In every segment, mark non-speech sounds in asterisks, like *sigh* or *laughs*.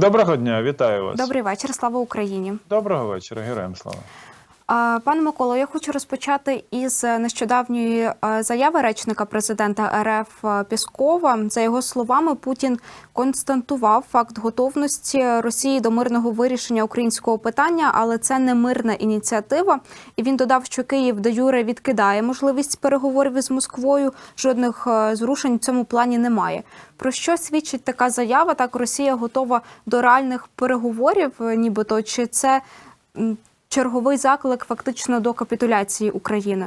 Доброго дня, вітаю вас. Добрий вечір, слава Україні. Доброго вечора, героям слава. Пане Миколо, я хочу розпочати із нещодавньої е, заяви речника президента РФ Піскова. За його словами, Путін констатував факт готовності Росії до мирного вирішення українського питання, але це не мирна ініціатива. І він додав, що Київ до Юре відкидає можливість переговорів із Москвою. Жодних е, зрушень в цьому плані немає. Про що свідчить така заява? Так Росія готова до реальних переговорів, е, нібито чи це черговий заклик фактично до капітуляції України?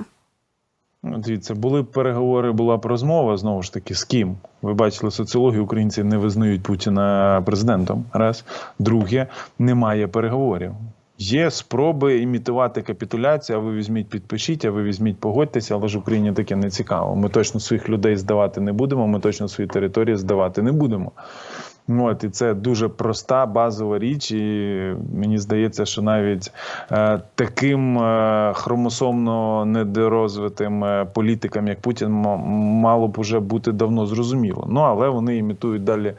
Ну, Дивіться, були переговори, була б розмова знову ж таки з ким. Ви бачили соціологію, українці не визнають Путіна президентом. Раз. Друге, немає переговорів. Є спроби імітувати капітуляцію, а ви візьміть, підпишіть, а ви візьміть, погодьтеся, але ж Україні таке не цікаво. Ми точно своїх людей здавати не будемо, ми точно свої території здавати не будемо. От, і це дуже проста базова річ, і мені здається, що навіть е, таким е, хромосомно недорозвитим е, політикам, як Путін, мало б уже бути давно зрозуміло. Ну але вони імітують далі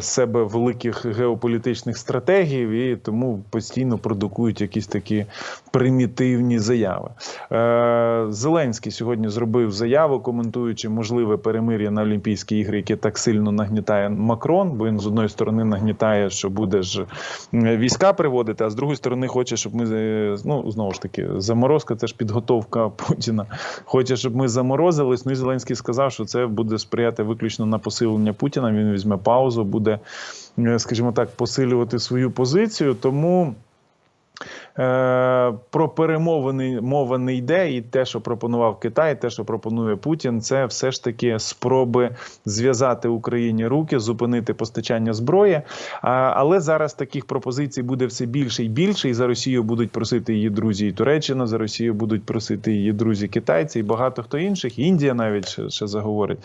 себе великих геополітичних стратегів і тому постійно продукують якісь такі примітивні заяви. Е, Зеленський сьогодні зробив заяву, коментуючи можливе перемир'я на Олімпійські ігри, яке так сильно нагнітає Макрон. Бо він з одної сторони нагнітає, що буде ж війська приводити, а з другої сторони хоче, щоб ми е, ну знову ж таки заморозка. Це ж підготовка Путіна. Хоче, щоб ми заморозились. Ну і Зеленський сказав, що це буде сприяти виключно на посилення Путіна. Він візьме паузу, буде, е, скажімо так, посилювати свою позицію. Тому. Е, Про перемовини мова не йде, і те, що пропонував Китай, те, що пропонує Путін, це все ж таки спроби зв'язати Україні руки, зупинити постачання зброї. Але зараз таких пропозицій буде все більше і більше. І за Росію будуть просити її друзі і Туреччина, за Росію будуть просити її друзі китайці і багато хто інших. Індія навіть ще, ще заговорить.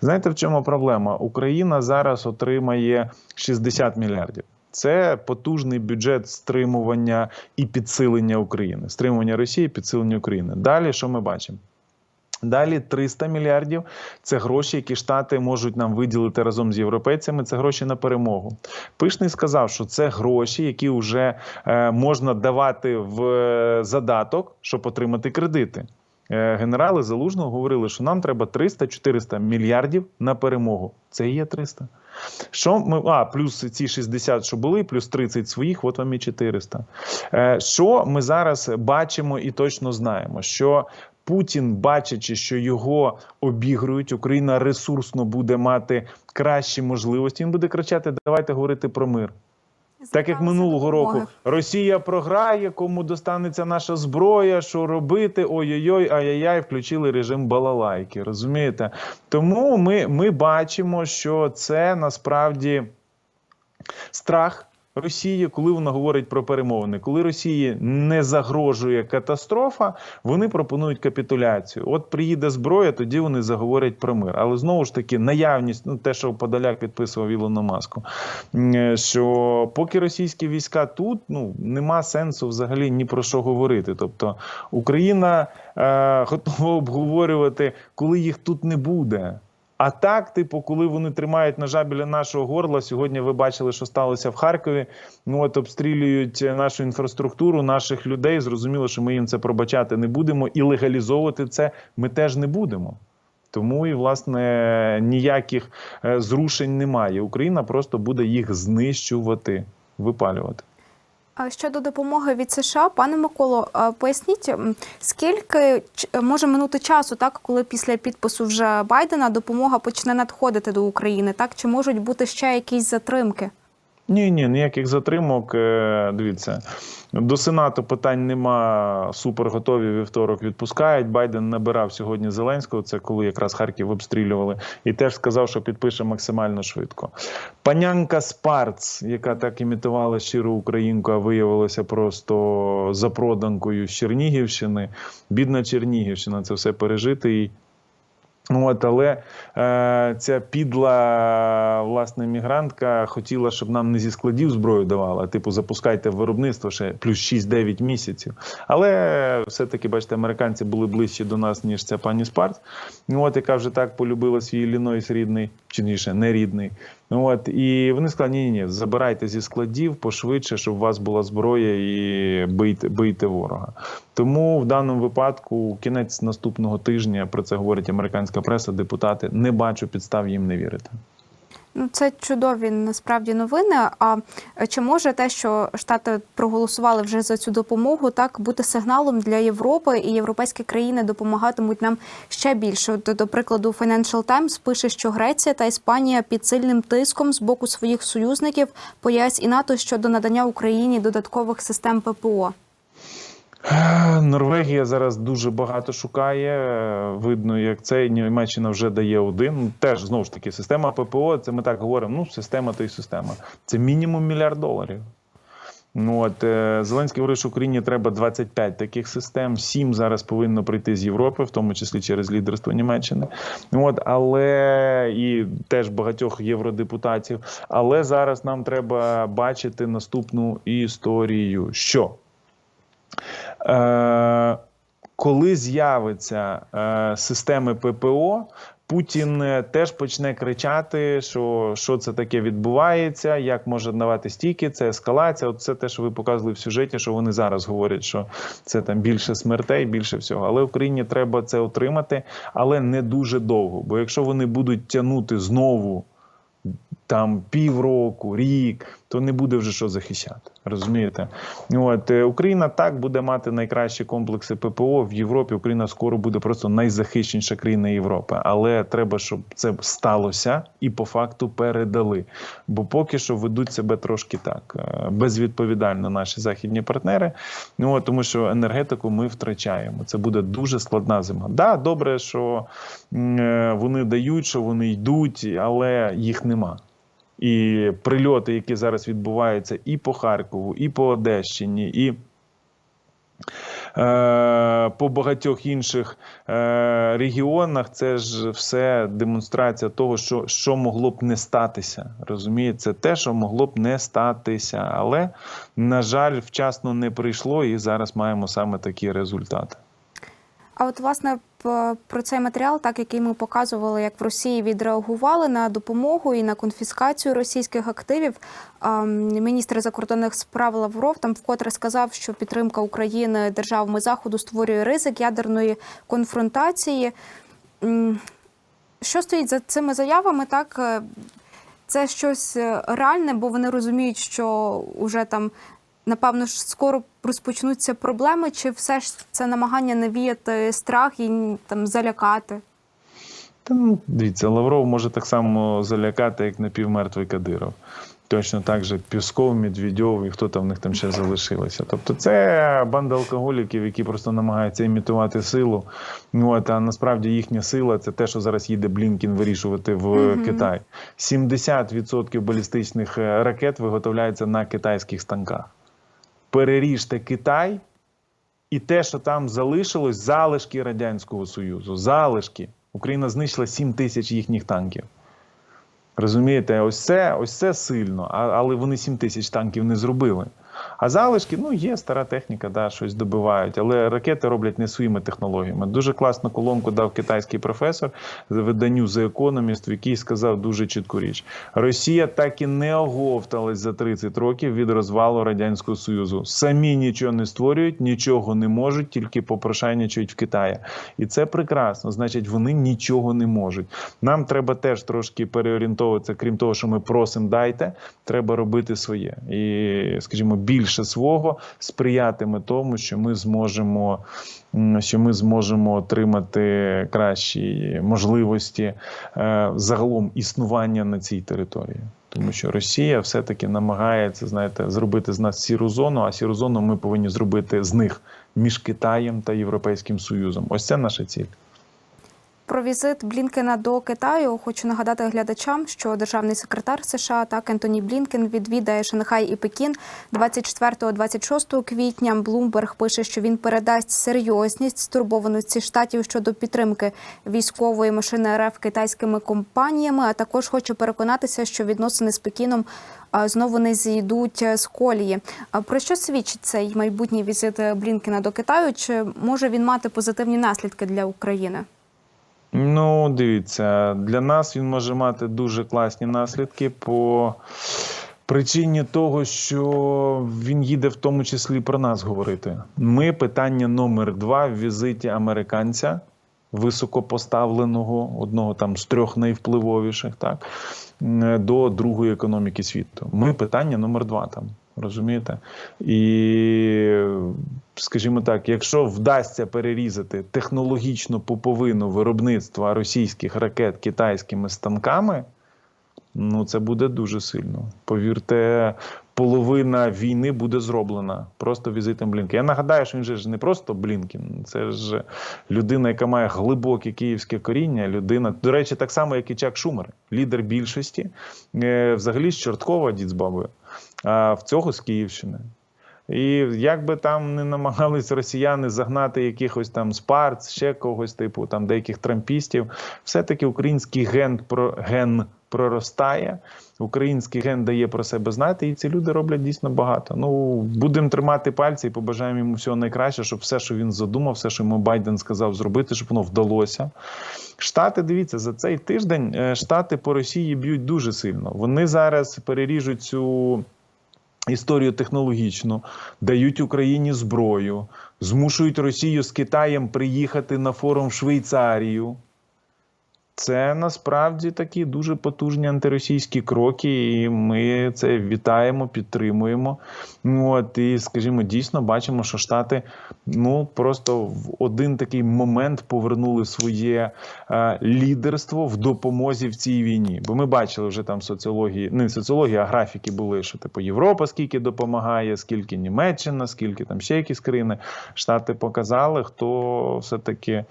Знаєте, в чому проблема? Україна зараз отримає 60 мільярдів. Це потужний бюджет стримування і підсилення України, стримування Росії, підсилення України. Далі що ми бачимо? Далі 300 мільярдів це гроші, які штати можуть нам виділити разом з європейцями. Це гроші на перемогу. Пишний сказав, що це гроші, які вже е, можна давати в е, задаток, щоб отримати кредити. Е, Генерали залужного говорили, що нам треба 300-400 мільярдів на перемогу. Це є 300. Що ми а плюс ці 60, що були, плюс 30 своїх, от вам і 400. Е, Що ми зараз бачимо і точно знаємо, що Путін, бачачи, що його обігрують, Україна ресурсно буде мати кращі можливості. Він буде кричати: Давайте говорити про мир. Так як минулого року Росія програє, кому достанеться наша зброя, що робити? Ой-ой-ой, ай-яй-яй, включили режим балалайки. Розумієте? Тому ми, ми бачимо, що це насправді страх. Росії, коли вона говорить про перемовини, коли Росії не загрожує катастрофа, вони пропонують капітуляцію. От приїде зброя, тоді вони заговорять про мир. Але знову ж таки, наявність, ну те, що Подоляк підписував Ілону Маску, що поки російські війська тут, ну нема сенсу взагалі ні про що говорити. Тобто Україна е, *laughs* готова обговорювати, коли їх тут не буде. А так, типу, коли вони тримають ножа біля нашого горла, сьогодні ви бачили, що сталося в Харкові. Ну от обстрілюють нашу інфраструктуру, наших людей. Зрозуміло, що ми їм це пробачати не будемо, і легалізовувати це ми теж не будемо. Тому і власне ніяких е, зрушень немає. Україна просто буде їх знищувати, випалювати. Щодо допомоги від США, пане Миколо, поясніть, скільки ч- може минути часу, так коли після підпису вже Байдена допомога почне надходити до України? Так чи можуть бути ще якісь затримки? Ні, ні, ніяких затримок. Е, Дивіться, до Сенату питань нема. Супер готові вівторок відпускають. Байден набирав сьогодні Зеленського. Це коли якраз Харків обстрілювали, і теж сказав, що підпише максимально швидко. Панянка Спарц, яка так імітувала щиру українку, а виявилася просто запроданкою з Чернігівщини. Бідна Чернігівщина, це все пережити. І От, але е, ця підла власне мігрантка хотіла, щоб нам не зі складів зброю давала, типу запускайте в виробництво ще плюс 6-9 місяців. Але все-таки, бачите, американці були ближче до нас, ніж ця пані Спарт. Ну, От, яка вже так полюбила свій Іллінойс рідний, чи ніше не рідний. От і вони сказали: ні, ні, ні, забирайте зі складів пошвидше, щоб у вас була зброя і бийте, бийте ворога. Тому в даному випадку, кінець наступного тижня, про це говорить американська преса, депутати не бачу підстав їм не вірити. Ну, це чудові насправді новини. А чи може те, що Штати проголосували вже за цю допомогу, так бути сигналом для Європи і європейські країни допомагатимуть нам ще більше? От, до прикладу, Financial Times пише, що Греція та Іспанія під сильним тиском з боку своїх союзників по ЄС і НАТО щодо надання Україні додаткових систем ППО. Е, Норвегія зараз дуже багато шукає. Видно, як це Німеччина вже дає один. Теж знову ж таки, система ППО. Це ми так говоримо. Ну, система то й система. Це мінімум мільярд доларів. Ну от е, Зеленський говорить, що Україні треба 25 таких систем. 7 зараз повинно прийти з Європи, в тому числі через лідерство Німеччини. От але і теж багатьох євродепутатів. Але зараз нам треба бачити наступну історію. Що коли з'явиться е, системи ППО, Путін е, теж почне кричати, що, що це таке відбувається, як може давати стійки, це ескалація. От це те, що ви показували в сюжеті, що вони зараз говорять, що це там більше смертей, більше всього. Але Україні треба це отримати, але не дуже довго. Бо якщо вони будуть тягнути знову там півроку, рік, то не буде вже що захищати. Розумієте? От е, Україна так буде мати найкращі комплекси ППО в Європі. Україна скоро буде просто найзахищеніша країна Європи. Але треба, щоб це сталося і по факту передали. Бо поки що ведуть себе трошки так е, безвідповідально наші західні партнери. Ну тому що енергетику ми втрачаємо. Це буде дуже складна зима. Да, добре, що е, вони дають, що вони йдуть, але їх нема. І прильоти, які зараз відбуваються і по Харкову, і по Одещині, і е, по багатьох інших е, регіонах, це ж все демонстрація того, що, що могло б не статися. Розумієте, це те, що могло б не статися. Але, на жаль, вчасно не прийшло, і зараз маємо саме такі результати. А от власне про цей матеріал, так який ми показували, як в Росії відреагували на допомогу і на конфіскацію російських активів. Міністр закордонних справ Лавров там вкотре сказав, що підтримка України державами заходу створює ризик ядерної конфронтації. Що стоїть за цими заявами? Так е, це щось е, реальне, бо вони розуміють, що вже там напевно ж скоро розпочнуться проблеми, чи все ж це намагання навіяти страх і там залякати? Та ну, дивіться, Лавров може так само залякати, як напівмертвий Кадиров. Точно так же Пісков, Медведєв і хто там в них там ще залишилося. Тобто це банда алкоголіків, які просто намагаються імітувати силу. Ну, от, а насправді їхня сила це те, що зараз їде Блінкін вирішувати в Мгм. Китай. 70% балістичних е, ракет виготовляються на китайських станках. Переріжте Китай, і те, що там залишилось, залишки Радянського Союзу. Залишки. Україна знищила 7 тисяч їхніх танків. Розумієте, ось це, ось це сильно, але вони 7 тисяч танків не зробили. А залишки, ну є стара техніка, да, щось добивають, але ракети роблять не своїми технологіями. Дуже класну колонку дав китайський професор виданню The Economist, в якій сказав дуже чітку річ: Росія так і не оговталась за 30 років від розвалу радянського союзу. Самі нічого не створюють, нічого не можуть, тільки попрошайничають в Китаї. І це прекрасно. Значить, вони нічого не можуть. Нам треба теж трошки переорієнтовуватися, крім того, що ми просимо, дайте. Треба робити своє і, скажімо, більше свого сприятиме тому, що ми зможемо, що ми зможемо отримати кращі можливості е, загалом існування на цій території. Тому що Росія все-таки намагається, знаєте, зробити з нас сіру зону, а сіру зону ми повинні зробити з них між Китаєм та Європейським Союзом. Ось це наша ціль. Про візит Блінкена до Китаю хочу нагадати глядачам, що державний секретар США так Ентоні Блінкен відвідає Шанхай і Пекін 24-26 квітня. Блумберг пише, що він передасть серйозність стурбованості штатів щодо підтримки військової машини РФ китайськими компаніями. А також хоче переконатися, що відносини з Пекіном знову не зійдуть е, з колії. Про що свідчить цей майбутній візит Блінкена до Китаю? Чи може він мати позитивні наслідки для України? Ну, дивіться, для нас він може мати дуже класні наслідки по причині того, що він їде в тому числі про нас говорити. Ми питання номер два в візиті американця, високопоставленого, одного там з трьох найвпливовіших, так, до другої економіки світу. Ми питання номер два там. Розумієте? І, скажімо так, якщо вдасться перерізати технологічну пуповину виробництва російських ракет китайськими станками, ну це буде дуже сильно. Повірте, половина війни буде зроблена просто візитом Блінкен. Я нагадаю, що він же ж не просто Блінкен, це ж людина, яка має глибоке київське коріння. Людина, до речі, так само, як і Чак Шумер, лідер більшості, е, взагалі з Чорткова, дід з бабою, а в цього з Київщини. І як би там не намагались росіяни загнати якихось там спарц, ще когось типу там деяких трампістів, все-таки український ген про ген проростає. Український ген дає про себе знати, і ці люди роблять дійсно багато. Ну будемо тримати пальці і побажаємо йому всього найкраще, щоб все, що він задумав, все, що йому Байден сказав зробити, щоб воно вдалося. Штати, дивіться, за цей тиждень е, штати по Росії б'ють дуже сильно. Вони зараз переріжуть цю. Історію технологічну, дають Україні зброю, змушують Росію з Китаєм приїхати на форум в Швейцарію. Це насправді такі дуже потужні антиросійські кроки, і ми це вітаємо, підтримуємо. Ну, От і, скажімо, дійсно бачимо, що Штати ну просто в один такий момент повернули своє е, лідерство в допомозі в цій війні. Бо ми бачили вже там соціології, не соціології, а графіки були, що типу Європа скільки допомагає, скільки Німеччина, скільки там ще якісь країни. Штати показали, хто все таки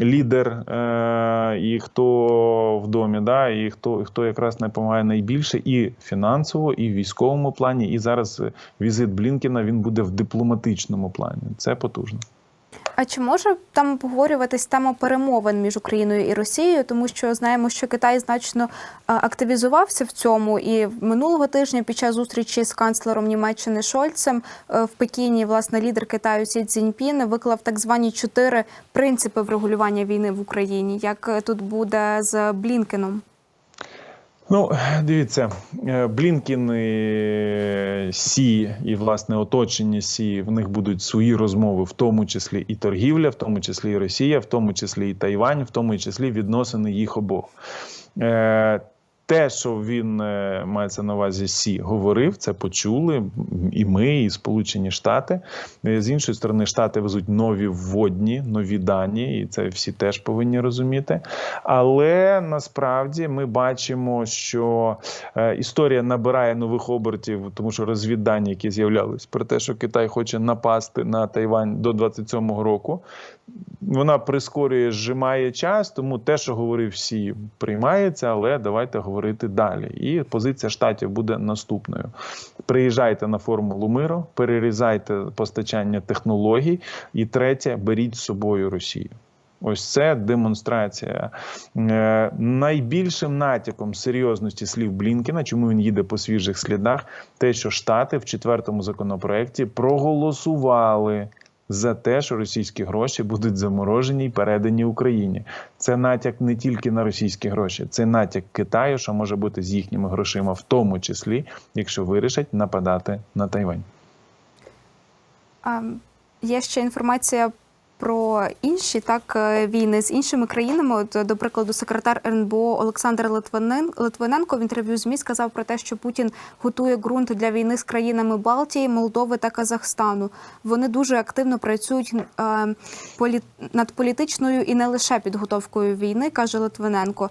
лідер е, і хто в домі, да, і хто, хто якраз допомагає найбільше і фінансово, і в військовому плані. І зараз візит Блінкіна він буде в дипломатичному плані. Це потужно. А чи може там обговорюватись тема перемовин між Україною і Росією, тому що знаємо, що Китай значно активізувався в цьому, і минулого тижня під час зустрічі з канцлером Німеччини Шольцем е, в Пекіні власне лідер Китаю Сі Цзіньпін виклав так звані чотири принципи врегулювання війни в Україні. Як е, тут буде з Блінкеном? Ну, дивіться, е, Блінкін і Сі і власне оточення Сі в них будуть свої розмови, в тому числі і торгівля, в тому числі і Росія, в тому числі і Тайвань, в тому числі відносини їх обох. Те, що він е, мається на увазі Сі говорив, це почули і ми, і Сполучені Штати. Е, З іншої сторони, штати везуть нові вводні, нові дані, і це всі теж повинні розуміти. Але насправді ми бачимо, що е, історія набирає нових обертів, тому що розвіддані, які з'являлись про те, що Китай хоче напасти на Тайвань до 27-го року. Вона прискорює, зжимає час, тому те, що говорив всі, приймається, але давайте говорити далі. І позиція штатів буде наступною: приїжджайте на формулу миру, перерізайте постачання технологій, і третє, беріть з собою Росію. Ось це демонстрація Е, найбільшим натяком серйозності слів Блінкена, чому він їде по свіжих слідах, те, що Штати в четвертому законопроекті проголосували за те, що російські гроші будуть заморожені і передані Україні. Це натяк не тільки на російські гроші, це натяк Китаю, що може бути з їхніми грошима, в тому числі, якщо вирішать нападати на Тайвань. Є ще інформація про інші так е, війни з іншими країнами. От, до прикладу, секретар РНБО Олександр Литвинен, Литвиненко в інтерв'ю ЗМІ сказав про те, що Путін готує ґрунт для війни з країнами Балтії, Молдови та Казахстану. Вони дуже активно працюють е, над політичною і не лише підготовкою війни, каже Литвиненко.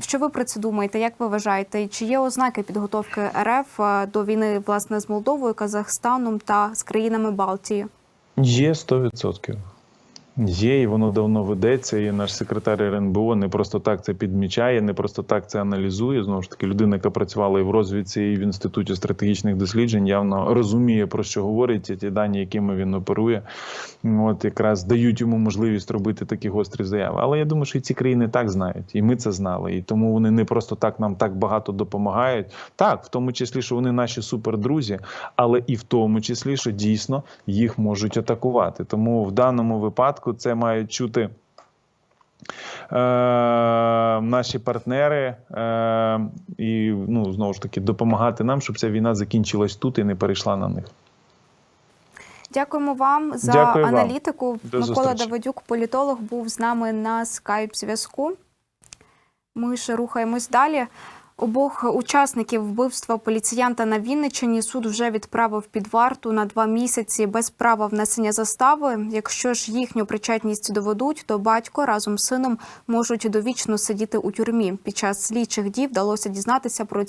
Що ви про це думаєте? Як ви вважаєте? Чи є ознаки підготовки РФ е, до війни власне з Молдовою, Казахстаном та з країнами Балтії? Є 100%. Є, і воно давно ведеться. І наш секретар РНБО не просто так це підмічає, не просто так це аналізує. Знову ж таки, людина, яка працювала і в розвідці, і в інституті стратегічних досліджень, явно розуміє про що говорить і ті дані, якими він оперує. От якраз дають йому можливість робити такі гострі заяви. Але я думаю, що і ці країни так знають, і ми це знали. І тому вони не просто так нам так багато допомагають. Так, в тому числі, що вони наші супердрузі, але і в тому числі, що дійсно їх можуть атакувати. Тому в даному випадку це мають чути. е, наші партнери е, і ну, знову ж таки допомагати нам, щоб ця війна закінчилась тут і не перейшла на них. Дякуємо вам за Дякую вам. аналітику. До Микола зустрічі. Давидюк, політолог, був з нами на скайп зв'язку. Ми ж рухаємось далі. Обох учасників вбивства поліціянта на Вінниччині суд вже відправив під варту на два місяці без права внесення застави. Якщо ж їхню причетність доведуть, то батько разом з сином можуть довічно сидіти у тюрмі. Під час слідчих дій вдалося дізнатися про